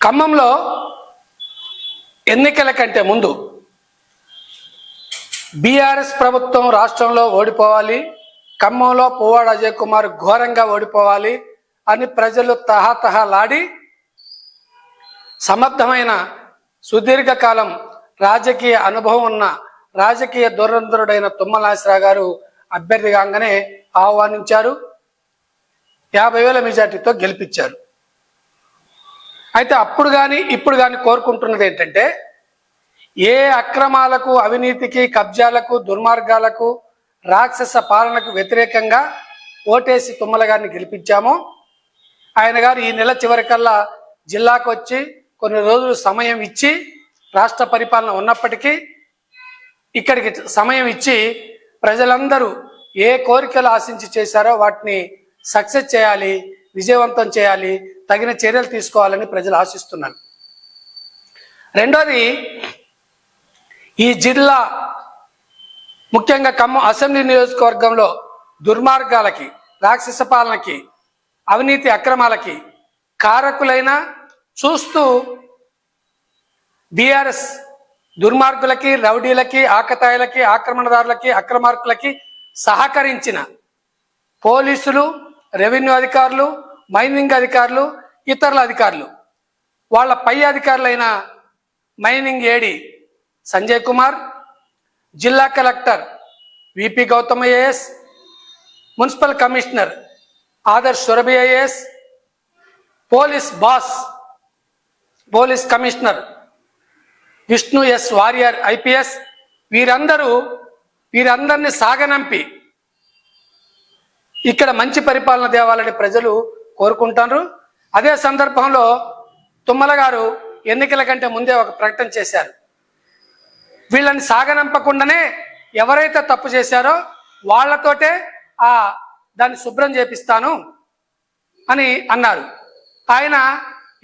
ఖమ్మంలో ఎన్నికల కంటే ముందు బీఆర్ఎస్ ప్రభుత్వం రాష్ట్రంలో ఓడిపోవాలి ఖమ్మంలో పువ్వాడ అజయ్ కుమార్ ఘోరంగా ఓడిపోవాలి అని ప్రజలు తహతహలాడి సమర్థమైన సుదీర్ఘకాలం రాజకీయ అనుభవం ఉన్న రాజకీయ దురంధరుడైన తుమ్మలాశ్రా గారు అభ్యర్థి కాగానే ఆహ్వానించారు. యాభై వేల మెజార్టీతో గెలిపించారు. అయితే అప్పుడు కానీ ఇప్పుడు కానీ కోరుకుంటున్నది ఏంటంటే ఏ అక్రమాలకు అవినీతికి కబ్జాలకు దుర్మార్గాలకు రాక్షస పాలనకు వ్యతిరేకంగా ఓటేసి తుమ్మల గారిని గెలిపించామో. ఆయన గారు ఈ నెల చివరికల్లా జిల్లాకు వచ్చి కొన్ని రోజులు సమయం ఇచ్చి రాష్ట్ర పరిపాలన ఉన్నప్పటికీ ఇక్కడికి సమయం ఇచ్చి ప్రజలందరూ ఏ కోరికలు ఆశించి చేశారో వాటిని సక్సెస్ చేయాలి విజయవంతం చేయాలి తగిన చర్యలు తీసుకోవాలని ప్రజలు ఆశిస్తున్నారు. రెండోది ఈ జిల్లా ముఖ్యంగా ఖమ్మం అసెంబ్లీ నియోజకవర్గంలో దుర్మార్గాలకి రాక్షస పాలనకి అవినీతి అక్రమాలకి కారకులైన చూస్తూ బీఆర్ఎస్ దుర్మార్గులకి రౌడీలకి ఆకతాయిలకి ఆక్రమణదారులకి అక్రమార్కులకి సహకరించిన పోలీసులు రెవెన్యూ అధికారులు మైనింగ్ అధికారులు ఇతరుల అధికారులు. వాళ్ళ పై అధికారులైన మైనింగ్ ఏడి సంజయ్ కుమార్ జిల్లా collector VP Gautham IAS municipal commissioner Adarsh Surabhi IAS police boss police commissioner Vishnu S Warrier IPS వీరందరూ వీరందరినీ సాగనంపి ఇక్కడ మంచి పరిపాలన తేవాలని ప్రజలు కోరుకుంటారు. అదే సందర్భంలో తుమ్మల గారు ఎన్నికల కంటే ముందే ఒక ప్రకటన చేశారు. వీళ్ళని సాగనంపకుండానే ఎవరైతే తప్పు చేశారో వాళ్ళతోటే ఆ దాన్ని శుభ్రం చేపిస్తాను అని అన్నారు. ఆయన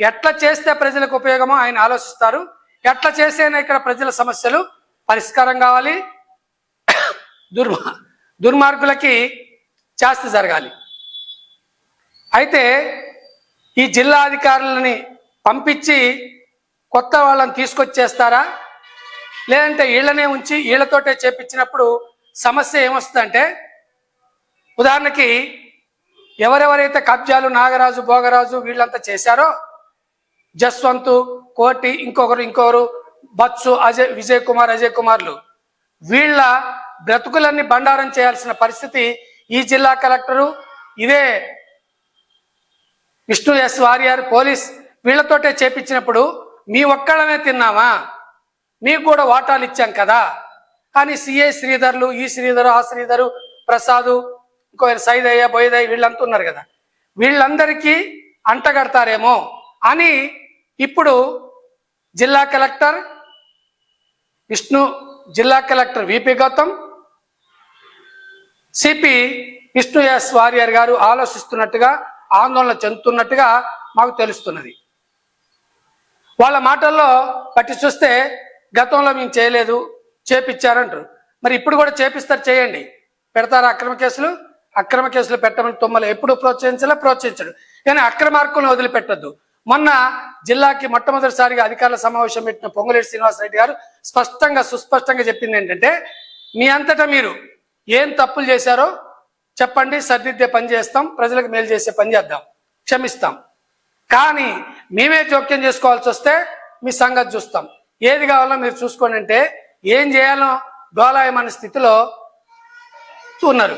ఎట్లా చేస్తే ప్రజలకు ఉపయోగమో ఆయన ఆలోచిస్తారు. ఎట్లా చేస్తేనే ఇక్కడ ప్రజల సమస్యలు పరిష్కారం కావాలి. దుర్మా దుర్మార్గులకి శాస్తి జరగాలి. అయితే ఈ జిల్లా అధికారులని పంపించి కొత్త వాళ్ళని తీసుకొచ్చేస్తారా? లేదంటే వీళ్ళనే ఉంచి వీళ్ళతోటే చేపించినప్పుడు సమస్య ఏమొస్తుందంటే ఉదాహరణకి ఎవరెవరైతే కబ్జాలు నాగరాజు భోగరాజు వీళ్ళంతా చేశారో జస్వంత్ కోటి ఇంకొకరు ఇంకొకరు బత్సు అజయ్ విజయ్ కుమార్ అజయ్ కుమార్లు వీళ్ళ బ్రతుకులన్నీ బండారం చేయాల్సిన పరిస్థితి ఈ జిల్లా కలెక్టరు ఇదే విష్ణు ఎస్ వారియర్ పోలీస్ వీళ్ళతోటే చేపించినప్పుడు మీ ఒక్కళ్ళమే తిన్నామా? మీకు కూడా వాటాలు ఇచ్చాం కదా? అని సిఏ శ్రీధర్లు ఈ శ్రీధరు ఆ శ్రీధరు ప్రసాదు ఇంకో సైదయ్య బోయదయ్య వీళ్ళంతా ఉన్నారు కదా. వీళ్ళందరికీ అంటగడతారేమో అని ఇప్పుడు జిల్లా కలెక్టర్ విష్ణు జిల్లా collector VP Gautham CP Vishnu S Warrier గారు ఆలోచిస్తున్నట్టుగా ఆందోళన చెందుతున్నట్టుగా మాకు తెలుస్తున్నది. వాళ్ళ మాటల్లో పట్టి చూస్తే గతంలో మేము చేయలేదు చేపిచ్చారంటారు. మరి ఇప్పుడు కూడా చేపిస్తారు చేయండి. పెడతారా అక్రమ కేసులు? అక్రమ కేసులు పెట్టమని తుమ్మలు ఎప్పుడు ప్రోత్సహించాలో ప్రోత్సహించడు. కానీ అక్రమార్కులను వదిలిపెట్టద్దు. మొన్న జిల్లాకి మొట్టమొదటిసారిగా అధికారుల సమావేశం పెట్టిన పొంగులేటి శ్రీనివాసరెడ్డి గారు స్పష్టంగా సుస్పష్టంగా చెప్పింది ఏంటంటే మీ అంతటా మీరు ఏం తప్పులు చేశారో చెప్పండి సర్దిద్దే పని చేస్తాం ప్రజలకు మేలు చేసే పని చేద్దాం క్షమిస్తాం. కానీ మేమే జోక్యం చేసుకోవాల్సి వస్తే మీ సంగతి చూస్తాం. ఏది కావాలో మీరు చూసుకోండి అంటే ఏం చేయాలో డోలాయమనే స్థితిలో ఉన్నారు.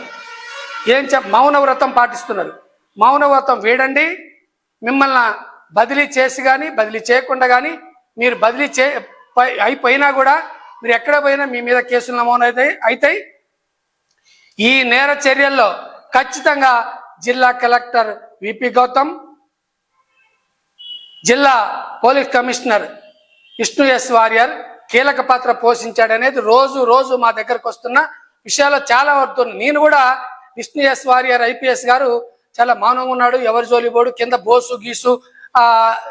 ఏం చె మౌన వ్రతం పాటిస్తున్నారు. మౌన వ్రతం వీడండి మిమ్మల్ని బదిలీ చేసి కానీ బదిలీ చేయకుండా కానీ మీరు బదిలీ చే అయిపోయినా కూడా మీరు ఎక్కడ పోయినా మీ మీద కేసులు నమోదు అయితే అవుతాయి ఈ నేర చర్యల్లో ఖచ్చితంగా జిల్లా కలెక్టర్ విపి గౌతమ్ జిల్లా police commissioner Vishnu S Warrier కీలక పాత్ర పోషించాడనేది రోజు రోజు మా దగ్గరకు వస్తున్న విషయాలు చాలా వస్తుంది నేను కూడా విష్ణు ఎస్ వారియర్ ఐపీఎస్ గారు చాలా మౌనంగా ఉన్నాడు. ఎవరి జోలి పోడు కింద బోసు గీసు ఆ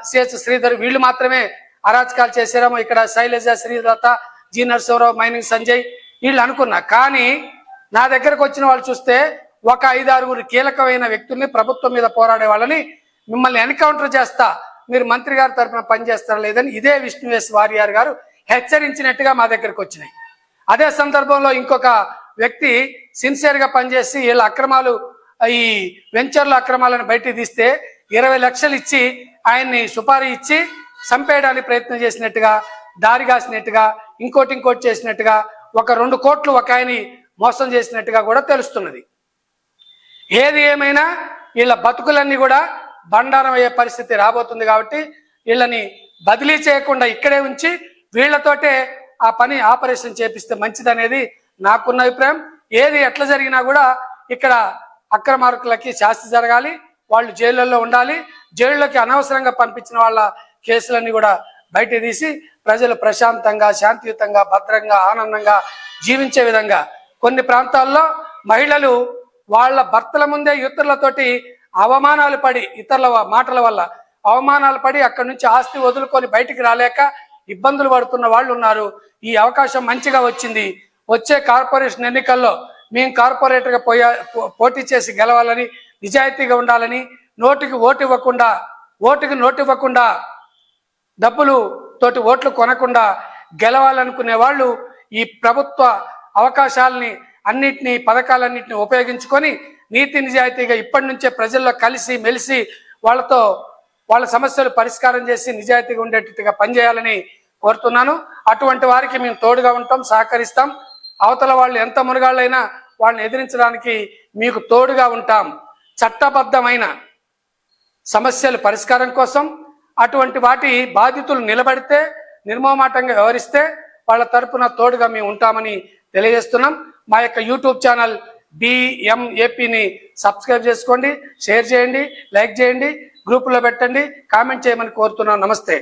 సిహెచ్ శ్రీధర్ వీళ్ళు మాత్రమే అరాచకాలు చేశారేమో. ఇక్కడ శైలజ శ్రీలత జీ నరసింహరావు మైనింగ్ సంజయ్ వీళ్ళు అనుకున్నా. కానీ నా దగ్గరకు వచ్చిన వాళ్ళు చూస్తే ఒక ఐదారుగురు కీలకమైన వ్యక్తుల్ని ప్రభుత్వం మీద పోరాడే వాళ్ళని మిమ్మల్ని ఎన్కౌంటర్ చేస్తా మీరు మంత్రి గారి తరఫున పనిచేస్తారా లేదని ఇదే విష్ణు వారియార్ గారు హెచ్చరించినట్టుగా మా దగ్గరకు వచ్చినాయి. అదే సందర్భంలో ఇంకొక వ్యక్తి సిన్సియర్గా పనిచేసి వీళ్ళ అక్రమాలు ఈ వెంచర్ల అక్రమాలను బయటికి తీస్తే ఇరవై లక్షలు ఇచ్చి ఆయన్ని సుపారీ ఇచ్చి చంపేయడానికి ప్రయత్నం చేసినట్టుగా దారి కాసినట్టుగా ఇంకోటి ఇంకోటి చేసినట్టుగా ఒక రెండు కోట్లు ఒక ఆయన్ని మోసం చేసినట్టుగా కూడా తెలుస్తున్నది. ఏది ఏమైనా వీళ్ళ బతుకులన్నీ కూడా బండారం అయ్యే పరిస్థితి రాబోతుంది కాబట్టి వీళ్ళని బదిలీ చేయకుండా ఇక్కడే ఉంచి వీళ్ళతోటే ఆ పని ఆపరేషన్ చేపిస్తే మంచిదనేది నాకున్న అభిప్రాయం. ఏది ఎట్లా జరిగినా కూడా ఇక్కడ అక్రమార్కులకి శాస్తి జరగాలి వాళ్ళు జైళ్ళల్లో ఉండాలి జైళ్ళకి అనవసరంగా పంపించిన వాళ్ళ కేసులన్నీ కూడా బయట తీసి ప్రజలు ప్రశాంతంగా శాంతియుతంగా భద్రంగా ఆనందంగా జీవించే విధంగా కొన్ని ప్రాంతాల్లో మహిళలు వాళ్ళ భర్తల ముందే ఇతరులతోటి అవమానాలు పడి ఇతరుల మాటల వల్ల అవమానాలు పడి అక్కడి నుంచి ఆస్తి వదులుకొని బయటికి రాలేక ఇబ్బందులు పడుతున్న వాళ్ళు ఉన్నారు. ఈ అవకాశం మంచిగా వచ్చింది. వచ్చే కార్పొరేషన్ ఎన్నికల్లో మేము కార్పొరేటర్గా పోయా పో- పోటీ చేసి గెలవాలని నిజాయితీగా ఉండాలని నోటికి ఓటు ఇవ్వకుండా ఓటుకి నోటు ఇవ్వకుండా డబ్బులు తోటి ఓట్లు కొనకుండా గెలవాలనుకునే వాళ్ళు ఈ ప్రభుత్వ అవకాశాలని అన్నిటినీ పథకాలన్నింటినీ ఉపయోగించుకొని నీతి నిజాయితీగా ఇప్పటి నుంచే ప్రజల్లో కలిసి మెలిసి వాళ్ళతో వాళ్ళ సమస్యలు పరిష్కారం చేసి నిజాయితీగా ఉండేటట్టుగా పనిచేయాలని కోరుతున్నాను. అటువంటి వారికి మేము తోడుగా ఉంటాం సహకరిస్తాం. అవతల వాళ్ళు ఎంత మునగాళ్ళైనా వాళ్ళని ఎదిరించడానికి మీకు తోడుగా ఉంటాం. చట్టబద్ధమైన సమస్యలు పరిష్కారం కోసం అటువంటి వాటి బాధితులు నిలబడితే నిర్మోమాటంగా వ్యవహరిస్తే వాళ్ళ తరపున తోడుగా మేము ఉంటామని తెలియజేస్తున్నాం. మా యొక్క యూట్యూబ్ ఛానల్ బిఎంఏపిని సబ్స్క్రైబ్ చేసుకోండి షేర్ చేయండి లైక్ చేయండి గ్రూపులో పెట్టండి కామెంట్ చేయమని కోరుతున్నాం. నమస్తే.